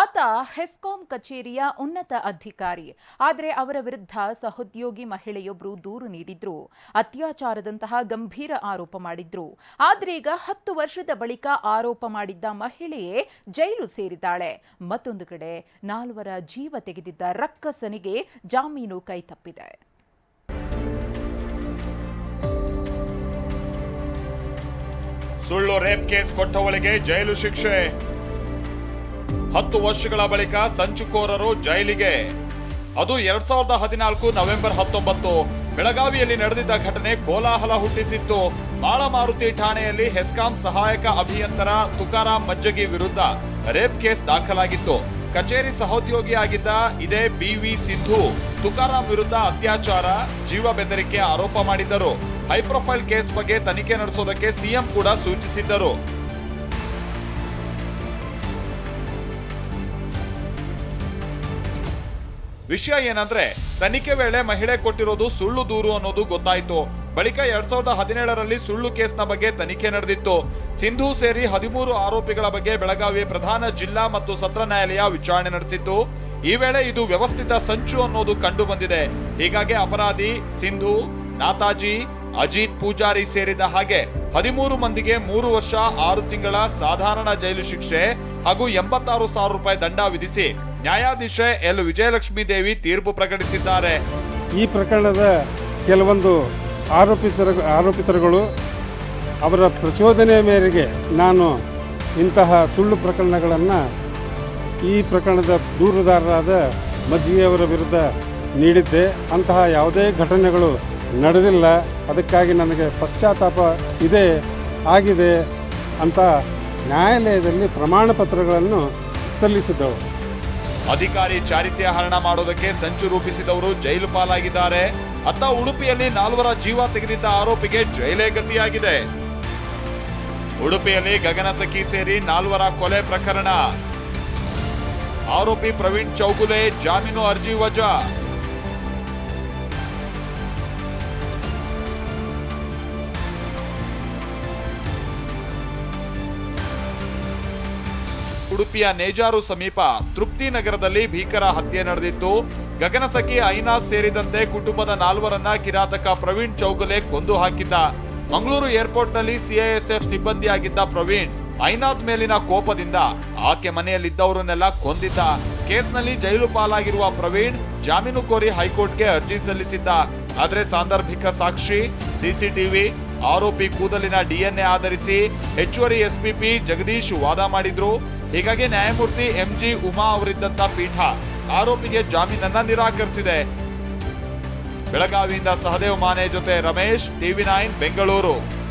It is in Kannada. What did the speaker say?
ಆತ ಹೆಸ್ಕಾಂ ಕಚೇರಿಯ ಉನ್ನತ ಅಧಿಕಾರಿ. ಆದರೆ ಅವರ ವಿರುದ್ಧ ಸಹೋದ್ಯೋಗಿ ಮಹಿಳೆಯೊಬ್ಬರು ದೂರು ನೀಡಿದ್ರು. ಅತ್ಯಾಚಾರದಂತಹ ಗಂಭೀರ ಆರೋಪ ಮಾಡಿದ್ರು. ಆದ್ರೀಗ ಹತ್ತು ವರ್ಷದ ಬಳಿಕ ಆರೋಪ ಮಾಡಿದ್ದ ಮಹಿಳೆಯೇ ಜೈಲು ಸೇರಿದ್ದಾಳೆ. ಮತ್ತೊಂದು ಕಡೆ ನಾಲ್ವರ ಜೀವ ತೆಗೆದಿದ್ದ ರಕ್ಕಸನಿಗೆ ಜಾಮೀನು ಕೈತಪ್ಪಿದೆ ಸುಳ್ಳು ರೇಪ್ ಕೇಸ್ ಕೊಟ್ಟವಳಿಗೆ ಜೈಲು ಶಿಕ್ಷೆ. ಹತ್ತು ವರ್ಷಗಳ ಬಳಿಕ ಸಂಚುಕೋರರು ಜೈಲಿಗೆ. ಅದು ಎರಡ್ ಸಾವಿರದ ಹದಿನಾಲ್ಕು ನವೆಂಬರ್ ಹತ್ತೊಂಬತ್ತು. ಬೆಳಗಾವಿಯಲ್ಲಿ ನಡೆದಿದ್ದ ಘಟನೆ ಕೋಲಾಹಲ ಹುಟ್ಟಿಸಿತ್ತು. ಮಾಳಮಾರುತಿ ಠಾಣೆಯಲ್ಲಿ ಹೆಸ್ಕಾಂ ಸಹಾಯಕ ಅಭಿಯಂತರ ತುಕಾರಾಂ ಮಜ್ಜಗಿ ವಿರುದ್ಧ ರೇಪ್ ಕೇಸ್ ದಾಖಲಾಗಿತ್ತು. ಕಚೇರಿ ಸಹೋದ್ಯೋಗಿಯಾಗಿದ್ದ ಇದೇ ಬಿವಿ ಸಿಂಧು ತುಕಾರಾಂ ವಿರುದ್ಧ ಅತ್ಯಾಚಾರ, ಜೀವ ಬೆದರಿಕೆ ಆರೋಪ ಮಾಡಿದ್ದರು. ಹೈಪ್ರೊಫೈಲ್ ಕೇಸ್ ಬಗ್ಗೆ ತನಿಖೆ ನಡೆಸೋದಕ್ಕೆ ಸಿಎಂ ಕೂಡ ಸೂಚಿಸಿದ್ದರು. ವಿಷಯ ಏನಂದ್ರೆ, ತನಿಖೆ ವೇಳೆ ಮಹಿಳೆ ಕೊಟ್ಟಿರೋದು ಸುಳ್ಳು ದೂರು ಅನ್ನೋದು ಗೊತ್ತಾಯಿತು. ಬಳಿಕ ಎರಡ್ ಸಾವಿರದ ಹದಿನೇಳರಲ್ಲಿ ಸುಳ್ಳು ಕೇಸ್ನ ಬಗ್ಗೆ ತನಿಖೆ ನಡೆದಿತ್ತು. ಸಿಂಧು ಸೇರಿ ಹದಿಮೂರು ಆರೋಪಿಗಳ ಬಗ್ಗೆ ಬೆಳಗಾವಿ ಪ್ರಧಾನ ಜಿಲ್ಲಾ ಮತ್ತು ಸತ್ರ ನ್ಯಾಯಾಲಯ ವಿಚಾರಣೆ ನಡೆಸಿತ್ತು. ಈ ವೇಳೆ ಇದು ವ್ಯವಸ್ಥಿತ ಸಂಚು ಅನ್ನೋದು ಕಂಡು ಬಂದಿದೆ ಹೀಗಾಗಿ ಅಪರಾಧಿ, ಸಿಂಧು, ನಾತಾಜಿ, ಅಜಿತ್ ಪೂಜಾರಿ ಸೇರಿದ ಹಾಗೆ ಹದಿಮೂರು ಮಂದಿಗೆ ಮೂರು ವರ್ಷ, ಆರು ತಿಂಗಳ ಸಾಧಾರಣ ಜೈಲು ಶಿಕ್ಷೆ ಹಾಗೂ ಎಂಬತ್ತಾರು ಸಾವಿರ ರೂಪಾಯಿ ದಂಡ ವಿಧಿಸಿ ನ್ಯಾಯಾಧೀಶೆ ಎಲ್. ವಿಜಯಲಕ್ಷ್ಮಿ ದೇವಿ ತೀರ್ಪು ಪ್ರಕಟಿಸಿದ್ದಾರೆ. ಈ ಪ್ರಕರಣದ ಕೆಲವೊಂದು ಆರೋಪಿತರ, ಆರೋಪಿತರುಗಳು ಅವರ ಪ್ರಚೋದನೆಯ ಮೇರೆಗೆ ನಾನು ಇಂತಹ ಸುಳ್ಳು ಪ್ರಕರಣಗಳನ್ನು ಈ ಪ್ರಕರಣದ ದೂರುದಾರರಾದ ಮಜ್ಜಿಗೆಯವರ ವಿರುದ್ಧ ನೀಡಿದ್ದೆ. ಅಂತಹ ಯಾವುದೇ ಘಟನೆಗಳು ನಡೆದಿಲ್ಲ. ಅದಕ್ಕಾಗಿ ನನಗೆ ಪಶ್ಚಾತ್ತಾಪ ಇದೆ, ಆಗಿದೆ ಅಂತ ನ್ಯಾಯಾಲಯದಲ್ಲಿ ಪ್ರಮಾಣ ಪತ್ರಗಳನ್ನು ಸಲ್ಲಿಸಿದ್ದವು. ಅಧಿಕಾರಿ ಚಾರಿತ್ಯ ಹರಣ ಮಾಡೋದಕ್ಕೆ ಸಂಚು ರೂಪಿಸಿದವರು ಜೈಲು ಪಾಲಾಗಿದ್ದಾರೆ. ಅತ್ತ ಉಡುಪಿಯಲ್ಲಿ ನಾಲ್ವರ ಜೀವ ತೆಗೆದಿದ್ದ ಆರೋಪಿಗೆ ಜೈಲೇ ಗತಿಯಾಗಿದೆ. ಉಡುಪಿಯಲ್ಲಿ ಗಗನಸಖಿ ಸೇರಿ ನಾಲ್ವರ ಕೊಲೆ ಪ್ರಕರಣ. ಆರೋಪಿ ಪ್ರವೀಣ್ ಚೌಗುಲೆ ಜಾಮೀನು ಅರ್ಜಿ ವಜಾ. ಉಡುಪಿಯ ನೇಜಾರು ಸಮೀಪ ತೃಪ್ತಿ ನಗರದಲ್ಲಿ ಭೀಕರ ಹತ್ಯೆ ನಡೆದಿತ್ತು. ಗಗನಸಖಿ ಐನಾಸ್ ಸೇರಿದಂತೆ ಕುಟುಂಬದ ನಾಲ್ವರನ್ನ ಕಿರಾತಕ ಪ್ರವೀಣ್ ಚೌಗಲೆ ಕೊಂದು ಹಾಕಿದ್ದ. ಮಂಗಳೂರು ಏರ್ಪೋರ್ಟ್ನಲ್ಲಿ ಸಿಐಎಸ್ಎಫ್ ಸಿಬ್ಬಂದಿಯಾಗಿದ್ದ ಪ್ರವೀಣ್ ಐನಾಸ್ ಮೇಲಿನ ಕೋಪದಿಂದ ಆಕೆ ಮನೆಯಲ್ಲಿದ್ದವರನ್ನೆಲ್ಲ ಕೊಂದಿದ್ದ. ಕೇಸ್ನಲ್ಲಿ ಜೈಲು ಪಾಲಾಗಿರುವ ಪ್ರವೀಣ್ ಜಾಮೀನು ಕೋರಿ ಹೈಕೋರ್ಟ್ಗೆ ಅರ್ಜಿ ಸಲ್ಲಿಸಿದ್ದ. ಆದರೆ ಸಾಂದರ್ಭಿಕ ಸಾಕ್ಷಿ ಸಿಸಿಟಿವಿ ಆರೋಪಿ ಕೂದಲಿನ ಡಿಎನ್ಎ ಆಧರಿಸಿ ಹೆಚ್ಚುವರಿ ಎಸ್ಪಿಪಿ ಜಗದೀಶ್ ವಾದ ಮಾಡಿದ್ರು. ಹೀಗಾಗಿ ನ್ಯಾಯಮೂರ್ತಿ ಎಂಜಿ ಉಮಾ ಅವರಿದ್ದಂತ ಪೀಠ ಆರೋಪಿಗೆ ಜಾಮೀನನ್ನ ನಿರಾಕರಿಸಿದೆ. ಬೆಳಗಾವಿಯಿಂದ ಸಹದೇವ್ ಮಾನೆ ಜೊತೆ ರಮೇಶ್, ಟಿವಿ ನೈನ್, ಬೆಂಗಳೂರು.